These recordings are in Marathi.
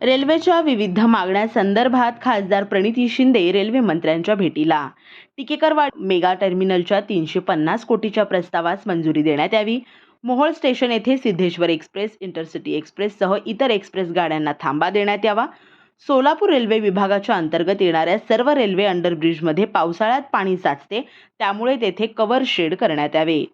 रेल्वेच्या विविध मागण्या संदर्भात खासदार प्रणिती शिंदे रेल्वे मंत्र्यांच्या भेटीला. टिकेकरवाड मेगा टर्मिनलच्या तीनशे पन्नास कोटीच्या प्रस्तावास मंजुरी देण्यात यावी. मोहोळ स्टेशन येथे सिद्धेश्वर एक्सप्रेस इंटरसिटी एक्सप्रेससह इतर एक्सप्रेस गाड्यांना थांबा देण्यात यावा. सोलापूर रेल्वे विभागाच्या अंतर्गत येणाऱ्या सर्व रेल्वे अंडरब्रिजमध्ये पावसाळ्यात पाणी साचते त्यामुळे तेथे कव्हर शेड करण्यात यावे.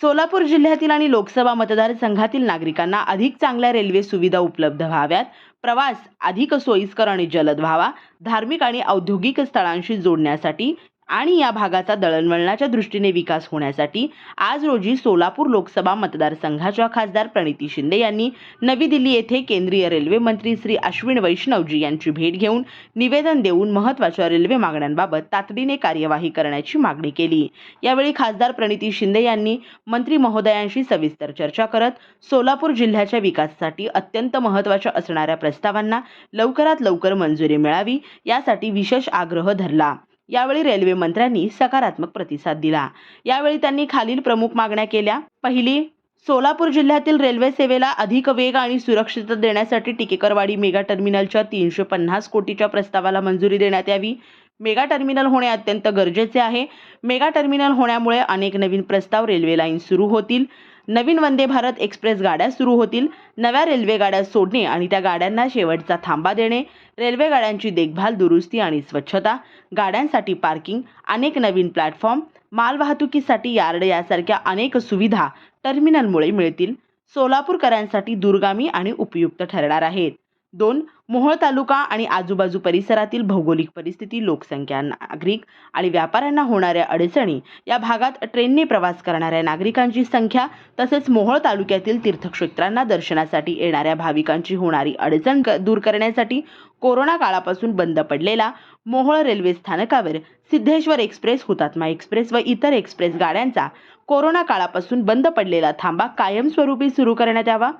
सोलापूर जिल्ह्यातील आणि लोकसभा मतदारसंघातील नागरिकांना अधिक चांगल्या रेल्वे सुविधा उपलब्ध व्हाव्यात. प्रवास अधिक सोयीस्कर आणि जलद व्हावा. धार्मिक आणि औद्योगिक स्थळांशी जोडण्यासाठी आणि या भागाचा दळणवळणाच्या दृष्टीने विकास होण्यासाठी आज रोजी सोलापूर लोकसभा मतदारसंघाच्या खासदार प्रणिती शिंदे यांनी नवी दिल्ली येथे केंद्रीय रेल्वे मंत्री श्री अश्विन वैष्णवजी यांची भेट घेऊन निवेदन देऊन महत्त्वाच्या रेल्वे मागण्यांबाबत तातडीने कार्यवाही करण्याची मागणी केली. यावेळी खासदार प्रणिती शिंदे यांनी मंत्री महोदयांशी सविस्तर चर्चा करत सोलापूर जिल्ह्याच्या विकासासाठी अत्यंत महत्त्वाच्या असणाऱ्या प्रस्तावांना लवकरात लवकर मंजुरी मिळावी यासाठी विशेष आग्रह धरला. यावेळी रेल्वे मंत्र्यांनी सकारात्मक प्रतिसाद दिला. यावेळी त्यांनी खालील प्रमुख मागण्या केल्या. पहिली सोलापूर जिल्ह्यातील रेल्वे सेवेला अधिक वेग आणि सुरक्षितता देण्यासाठी टिकेकरवाडी मेगा टर्मिनलच्या तीनशे पन्नास कोटीच्या प्रस्तावाला मंजुरी देण्यात यावी. मेगा टर्मिनल होणे अत्यंत गरजेचे आहे. मेगा टर्मिनल होण्यामुळे अनेक नवीन प्रस्ताव रेल्वे लाईन सुरू होतील. नवीन वंदे भारत एक्सप्रेस गाड्या सुरू होतील. नव्या रेल्वे गाड्या सोडणे आणि त्या गाड्यांना शेवटचा थांबा देणे. रेल्वे गाड्यांची देखभाल दुरुस्ती आणि स्वच्छता गाड्यांसाठी पार्किंग अनेक नवीन प्लॅटफॉर्म मालवाहतुकीसाठी यार्ड यासारख्या अनेक सुविधा टर्मिनलमुळे मिळतील. सोलापूरकरांसाठी दूरगामी आणि उपयुक्त ठरणार आहेत. दोन मोहोळ तालुका आणि आजूबाजू परिसरातील भौगोलिक परिस्थिती लोकसंख्या नागरिक आणि व्यापाऱ्यांना होणाऱ्या अडचणी या भागात ट्रेनने प्रवास करणाऱ्या नागरिकांची संख्या तसेच मोहोळ तालुक्यातील तीर्थक्षेत्रांना दर्शनासाठी येणाऱ्या भाविकांची होणारी अडचण क- दूर करण्यासाठी कोरोना काळापासून बंद पडलेला मोहोळ रेल्वे स्थानकावर सिद्धेश्वर एक्सप्रेस हुतात्मा एक्सप्रेस व इतर एक्सप्रेस गाड्यांचा कोरोना काळापासून बंद पडलेला थांबा कायमस्वरूपी सुरू करण्यात यावा.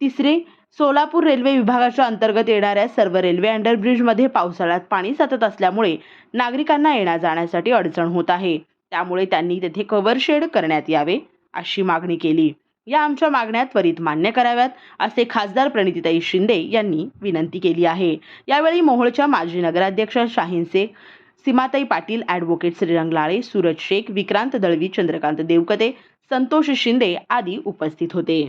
तिसरे सोलापूर रेल्वे विभागाच्या अंतर्गत येणाऱ्या सर्व रेल्वे अंडरब्रिजमध्ये पावसाळ्यात पाणी साचत असल्यामुळे नागरिकांना येण्या जाण्यासाठी अडचण होत आहे. त्यामुळे त्यांनी तेथे कव्हर शेड करण्यात यावे अशी मागणी केली. या आमच्या मागण्या त्वरित मान्य कराव्यात असे खासदार प्रणितीताई शिंदे यांनी विनंती केली आहे. यावेळी मोहोळच्या माजी नगराध्यक्ष शाहीन शेख सीमाताई पाटील ॲडव्होकेट श्रीरंग लाळे सूरज शेख विक्रांत दळवी चंद्रकांत देवकते संतोष शिंदे आदी उपस्थित होते.